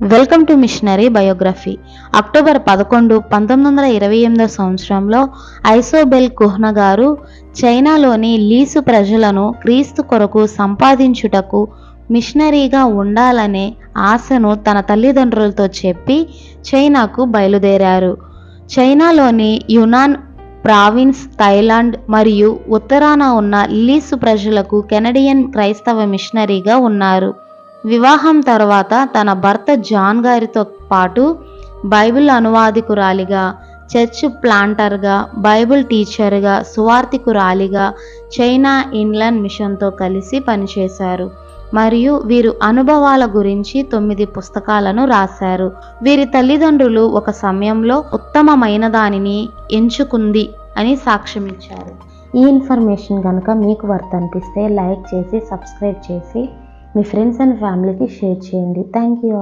Welcome to missionary biography October పదకొండు పంతొమ్మిది వందల ఇరవై ఎనిమిదో సంవత్సరంలో ఐసోబెల్ కుహ్న గారు చైనాలోని లీసు ప్రజలను క్రీస్తు కొరకు సంపాదించుటకు మిషనరీగా ఉండాలనే ఆశను తన తల్లిదండ్రులతో చెప్పి చైనాకు బయలుదేరారు. చైనాలోని యునాన్ ప్రావిన్స్ థైలాండ్ మరియు ఉత్తరాన ఉన్న లీసు ప్రజలకు కెనడియన్ క్రైస్తవ మిషనరీగా ఉన్నారు. వివాహం తర్వాత తన భర్త జాన్ గారితో పాటు బైబిల్ అనువాదికురాలిగా చర్చ్ ప్లాంటర్గా బైబిల్ టీచర్గా సువార్థికురాలిగా చైనా ఇన్లాండ్ మిషన్తో కలిసి పనిచేశారు. మరియు వీరు అనుభవాల గురించి తొమ్మిది పుస్తకాలను రాశారు. వీరి తల్లిదండ్రులు ఒక సమయంలో ఉత్తమమైన దానిని ఎంచుకుంది అని సాక్ష్యం ఇచ్చారు ఈ ఇన్ఫర్మేషన్ కనుక మీకు వర్త్ అనిపిస్తే లైక్ చేసి సబ్స్క్రైబ్ చేసి మీ ఫ్రెండ్స్ అండ్ ఫ్యామిలీకి షేర్ చేయండి. Thank you